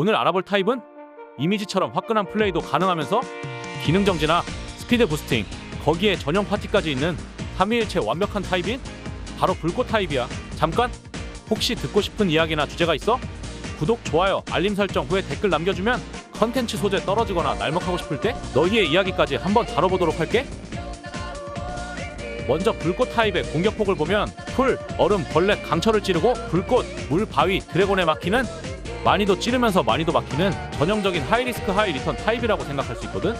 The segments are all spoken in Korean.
오늘 알아볼 타입은 이미지처럼 화끈한 플레이도 가능하면서 기능 정지나 스피드 부스팅 거기에 전용 파티까지 있는 삼위일체 완벽한 타입인 바로 불꽃 타입이야. 잠깐 혹시 듣고 싶은 이야기나 주제가 있어? 구독, 좋아요, 알림 설정 후에 댓글 남겨주면 컨텐츠 소재 떨어지거나 날먹하고 싶을 때 너희의 이야기까지 한번 다뤄보도록 할게. 먼저 불꽃 타입의 공격폭을 보면 풀, 얼음, 벌레, 강철을 찌르고 불꽃, 물, 바위, 드래곤에 막히는 많이도 찌르면서 많이도 막히는 전형적인 하이리스크 하이리턴 타입이라고 생각할 수 있거든.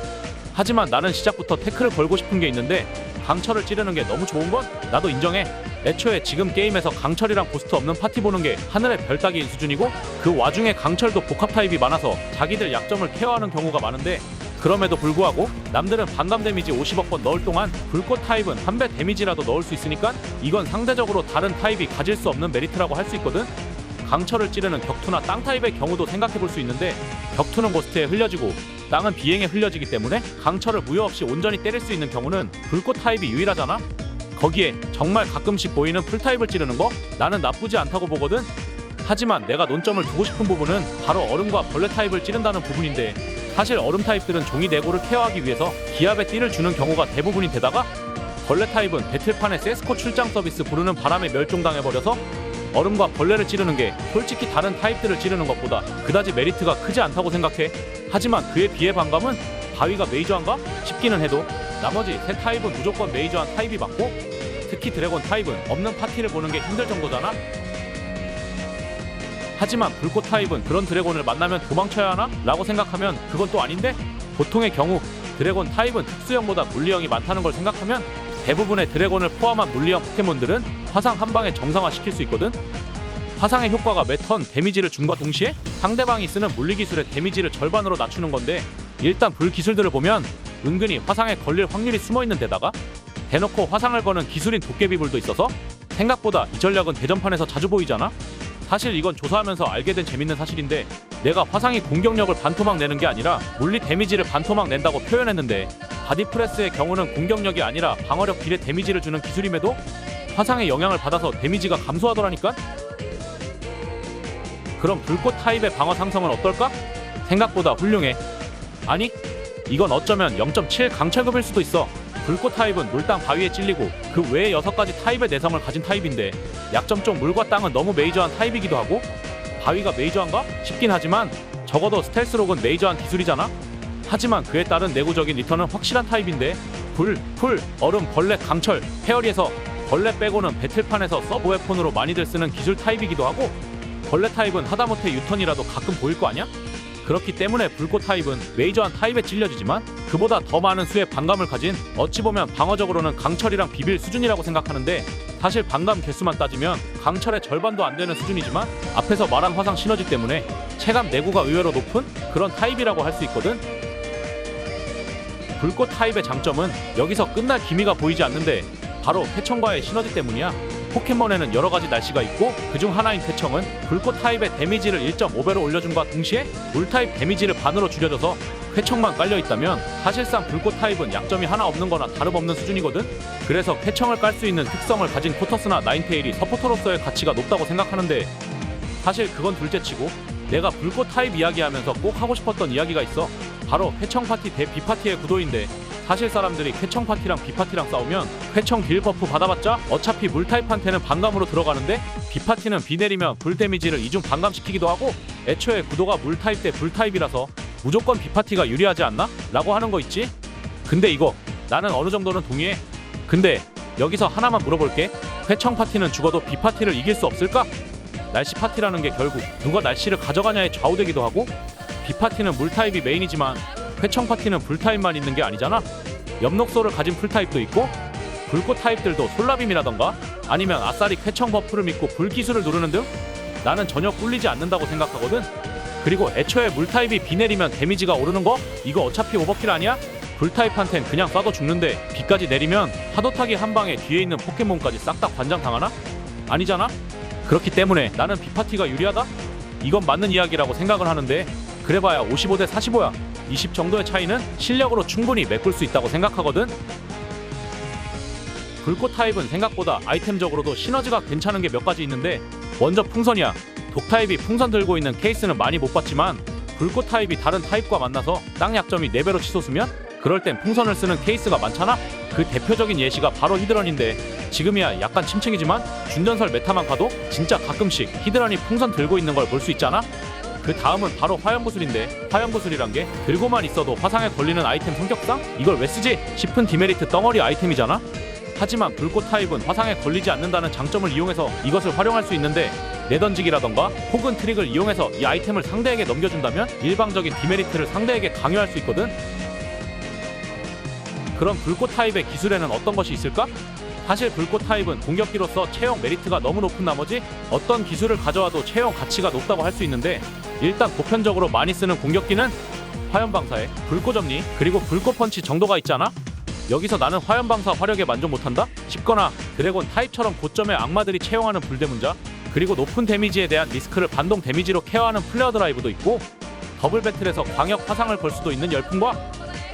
하지만 나는 시작부터 태클을 걸고 싶은 게 있는데 강철을 찌르는 게 너무 좋은 건 나도 인정해. 애초에 지금 게임에서 강철이랑 보스트 없는 파티 보는 게 하늘의 별 따기인 수준이고 그 와중에 강철도 복합 타입이 많아서 자기들 약점을 케어하는 경우가 많은데 그럼에도 불구하고 남들은 반감 데미지 50억 번 넣을 동안 불꽃 타입은 한 배 데미지라도 넣을 수 있으니까 이건 상대적으로 다른 타입이 가질 수 없는 메리트라고 할 수 있거든. 강철을 찌르는 격투나 땅 타입의 경우도 생각해 볼 수 있는데 격투는 고스트에 흘려지고 땅은 비행에 흘려지기 때문에 강철을 무효 없이 온전히 때릴 수 있는 경우는 불꽃 타입이 유일하잖아. 거기에 정말 가끔씩 보이는 풀 타입을 찌르는 거 나는 나쁘지 않다고 보거든. 하지만 내가 논점을 두고 싶은 부분은 바로 얼음과 벌레 타입을 찌른다는 부분인데 사실 얼음 타입들은 종이 내고를 케어하기 위해서 기압에 띠를 주는 경우가 대부분인 데다가 벌레 타입은 배틀판에 세스코 출장 서비스 부르는 바람에 멸종당해버려서 얼음과 벌레를 찌르는 게 솔직히 다른 타입들을 찌르는 것보다 그다지 메리트가 크지 않다고 생각해. 하지만 그에 비해 반감은 바위가 메이저한가 싶기는 해도 나머지 세 타입은 무조건 메이저한 타입이 맞고 특히 드래곤 타입은 없는 파티를 보는 게 힘들 정도잖아. 하지만 불꽃 타입은 그런 드래곤을 만나면 도망쳐야 하나? 라고 생각하면 그건 또 아닌데 보통의 경우 드래곤 타입은 특수형보다 물리형이 많다는 걸 생각하면 대부분의 드래곤을 포함한 물리형 포켓몬들은 화상 한 방에 정상화 시킬 수 있거든. 화상의 효과가 매턴 데미지를 준과 동시에 상대방이 쓰는 물리 기술의 데미지를 절반으로 낮추는 건데 일단 불 기술들을 보면 은근히 화상에 걸릴 확률이 숨어 있는 데다가 대놓고 화상을 거는 기술인 도깨비불도 있어서 생각보다 이 전략은 대전판에서 자주 보이잖아. 사실 이건 조사하면서 알게 된 재밌는 사실인데 내가 화상이 공격력을 반토막 내는 게 아니라 물리 데미지를 반토막 낸다고 표현했는데 바디프레스의 경우는 공격력이 아니라 방어력 비례 데미지를 주는 기술임에도 화상의 영향을 받아서 데미지가 감소하더라니까? 그럼 불꽃 타입의 방어 상성은 어떨까? 생각보다 훌륭해. 아니, 이건 어쩌면 0.7 강철급일 수도 있어. 불꽃 타입은 물, 땅, 바위에 찔리고 그 외에 6가지 타입의 내성을 가진 타입인데 약점 쪽 물과 땅은 너무 메이저한 타입이기도 하고 바위가 메이저한가? 싶긴 하지만 적어도 스텔스록은 메이저한 기술이잖아? 하지만 그에 따른 내구적인 리턴은 확실한 타입인데 불, 풀, 얼음, 벌레, 강철, 페어리에서 벌레 빼고는 배틀판에서 서브 웨폰으로 많이들 쓰는 기술 타입이기도 하고 벌레 타입은 하다못해 유턴이라도 가끔 보일 거 아니야? 그렇기 때문에 불꽃 타입은 메이저한 타입에 찔려지지만 그보다 더 많은 수의 반감을 가진 어찌 보면 방어적으로는 강철이랑 비빌 수준이라고 생각하는데 사실 반감 개수만 따지면 강철의 절반도 안 되는 수준이지만 앞에서 말한 화상 시너지 때문에 체감 내구가 의외로 높은 그런 타입이라고 할 수 있거든. 불꽃 타입의 장점은 여기서 끝날 기미가 보이지 않는데 바로 쾌청과의 시너지 때문이야. 포켓몬에는 여러 가지 날씨가 있고 그중 하나인 쾌청은 불꽃 타입의 데미지를 1.5배로 올려준과 동시에 물 타입 데미지를 반으로 줄여줘서 쾌청만 깔려 있다면 사실상 불꽃 타입은 약점이 하나 없는 거나 다름없는 수준이거든. 그래서 쾌청을 깔 수 있는 특성을 가진 포터스나 나인테일이 서포터로서의 가치가 높다고 생각하는데 사실 그건 둘째치고 내가 불꽃 타입 이야기하면서 꼭 하고 싶었던 이야기가 있어. 바로 쾌청 파티 대비 파티의 구도인데 사실 사람들이 쾌청 파티랑 비 파티랑 싸우면 쾌청 딜 버프 받아봤자 어차피 물 타입한테는 반감으로 들어가는데 비 파티는 비 내리면 불 데미지를 이중 반감시키기도 하고 애초에 구도가 물 타입 대 불 타입이라서 무조건 비 파티가 유리하지 않나? 라고 하는 거 있지? 근데 이거 나는 어느 정도는 동의해. 근데 여기서 하나만 물어볼게. 쾌청 파티는 죽어도 비 파티를 이길 수 없을까? 날씨 파티라는 게 결국 누가 날씨를 가져가냐에 좌우되기도 하고 비 파티는 물 타입이 메인이지만 회청 파티는 불 타입만 있는 게 아니잖아. 엽록소를 가진 풀 타입도 있고 불꽃 타입들도 솔라빔이라던가 아니면 아싸리 쾌청 버프를 믿고 불 기술을 누르는 등 나는 전혀 꿀리지 않는다고 생각하거든. 그리고 애초에 물 타입이 비 내리면 데미지가 오르는 거 이거 어차피 오버킬 아니야? 불 타입한텐 그냥 쏴도 죽는데 비까지 내리면 파도 타기 한 방에 뒤에 있는 포켓몬까지 싹 다 관장 당하나? 아니잖아. 그렇기 때문에 나는 비 파티가 유리하다? 이건 맞는 이야기라고 생각을 하는데 그래봐야 55대 45야. 20 정도의 차이는 실력으로 충분히 메꿀 수 있다고 생각하거든. 불꽃 타입은 생각보다 아이템적으로도 시너지가 괜찮은 게 몇 가지 있는데 먼저 풍선이야. 독 타입이 풍선 들고 있는 케이스는 많이 못 봤지만 불꽃 타입이 다른 타입과 만나서 땅 약점이 4배로 치솟으면 그럴 땐 풍선을 쓰는 케이스가 많잖아? 그 대표적인 예시가 바로 히드런인데 지금이야 약간 침체이지만 준전설 메타만 가도 진짜 가끔씩 히드런이 풍선 들고 있는 걸 볼 수 있잖아? 그 다음은 바로 화염구슬인데 화염구슬이란 게 들고만 있어도 화상에 걸리는 아이템 성격상 이걸 왜 쓰지 싶은 디메리트 덩어리 아이템이잖아? 하지만 불꽃 타입은 화상에 걸리지 않는다는 장점을 이용해서 이것을 활용할 수 있는데 내던지기라던가 혹은 트릭을 이용해서 이 아이템을 상대에게 넘겨준다면 일방적인 디메리트를 상대에게 강요할 수 있거든. 그럼 불꽃 타입의 기술에는 어떤 것이 있을까? 사실 불꽃 타입은 공격기로서 체형 메리트가 너무 높은 나머지 어떤 기술을 가져와도 체형 가치가 높다고 할 수 있는데 일단 보편적으로 많이 쓰는 공격기는 화염 방사에 불꽃 점리 그리고 불꽃 펀치 정도가 있잖아. 여기서 나는 화염 방사 화력에 만족 못한다 싶거나 드래곤 타입처럼 고점의 악마들이 채용하는 불대문자 그리고 높은 데미지에 대한 리스크를 반동 데미지로 케어하는 플레어 드라이브도 있고 더블 배틀에서 광역 화상을 걸 수도 있는 열풍과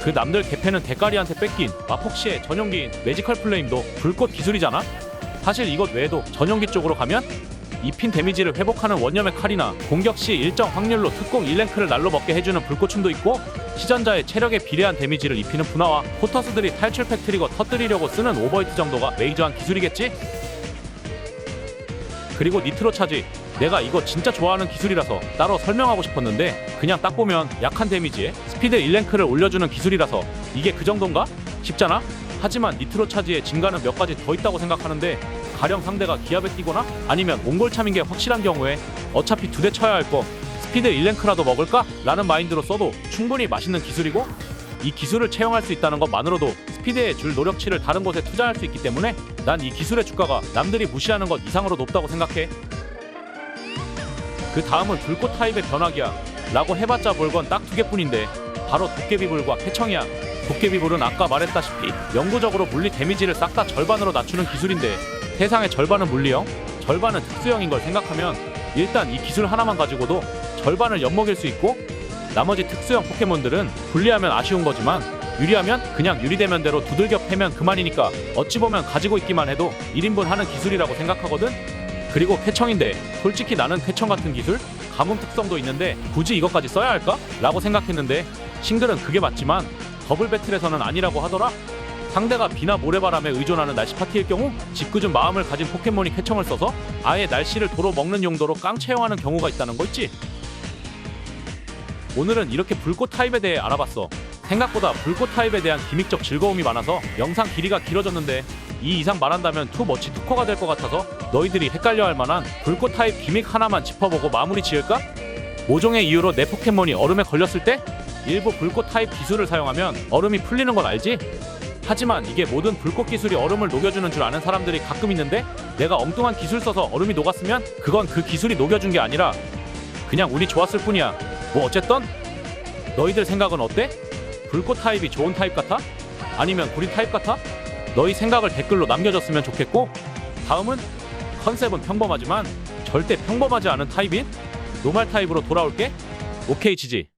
그 남들 개패는 대가리한테 뺏긴 마폭시의 전용기인 매지컬 플레임도 불꽃 기술이잖아. 사실 이것 외에도 전용기 쪽으로 가면 입힌 데미지를 회복하는 원념의 칼이나 공격 시 일정 확률로 특공 1랭크를 날로 먹게 해주는 불꽃춤도 있고 시전자의 체력에 비례한 데미지를 입히는 분화와 포터스들이 탈출 팩트리거 터뜨리려고 쓰는 오버히트 정도가 메이저한 기술이겠지? 그리고 니트로 차지 내가 이거 진짜 좋아하는 기술이라서 따로 설명하고 싶었는데 그냥 딱 보면 약한 데미지에 스피드 1랭크를 올려주는 기술이라서 이게 그 정도인가? 싶잖아? 하지만 니트로 차지의 증가는 몇 가지 더 있다고 생각하는데 가령 상대가 기압에 뛰거나 아니면 몽골 참인 게 확실한 경우에 어차피 두 대 쳐야 할 거 스피드 1랭크라도 먹을까? 라는 마인드로 써도 충분히 맛있는 기술이고 이 기술을 채용할 수 있다는 것만으로도 스피드에 줄 노력치를 다른 곳에 투자할 수 있기 때문에 난 이 기술의 주가가 남들이 무시하는 것 이상으로 높다고 생각해. 그 다음은 불꽃 타입의 변화기야 라고 해봤자 볼건딱 두 개뿐인데 바로 도깨비불과 쾌청이야 도깨비불은 아까 말했다시피 영구적으로 물리 데미지를 싹 다 절반으로 낮추는 기술인데 세상의 절반은 물리형 절반은 특수형인 걸 생각하면 일단 이 기술 하나만 가지고도 절반을 엿먹일 수 있고 나머지 특수형 포켓몬들은 불리하면 아쉬운 거지만 유리하면 그냥 유리대면대로 두들겨 패면 그만이니까 어찌 보면 가지고 있기만 해도 1인분 하는 기술이라고 생각하거든 그리고 쾌청인데 솔직히 나는 쾌청 같은 기술 가뭄 특성도 있는데 굳이 이것까지 써야 할까? 라고 생각했는데 싱글은 그게 맞지만 더블 배틀에서는 아니라고 하더라 상대가 비나 모래바람에 의존하는 날씨 파티일 경우 짓궂은 마음을 가진 포켓몬이 쾌청을 써서 아예 날씨를 도로 먹는 용도로 깡 채용하는 경우가 있다는 거 있지 오늘은 이렇게 불꽃 타입에 대해 알아봤어 생각보다 불꽃 타입에 대한 기믹적 즐거움이 많아서 영상 길이가 길어졌는데 이 이상 말한다면 투 머치 투커가 될 것 같아서 너희들이 헷갈려 할 만한 불꽃 타입 기믹 하나만 짚어보고 마무리 지을까? 모종의 이유로 내 포켓몬이 얼음에 걸렸을 때 일부 불꽃 타입 기술을 사용하면 얼음이 풀리는 건 알지? 하지만 이게 모든 불꽃 기술이 얼음을 녹여주는 줄 아는 사람들이 가끔 있는데 내가 엉뚱한 기술 써서 얼음이 녹았으면 그건 그 기술이 녹여준 게 아니라 그냥 운이 좋았을 뿐이야 뭐 어쨌든 너희들 생각은 어때? 불꽃 타입이 좋은 타입 같아? 아니면 구린 타입 같아? 너희 생각을 댓글로 남겨줬으면 좋겠고 다음은 컨셉은 평범하지만 절대 평범하지 않은 타입인 노말 타입으로 돌아올게 오케이 지지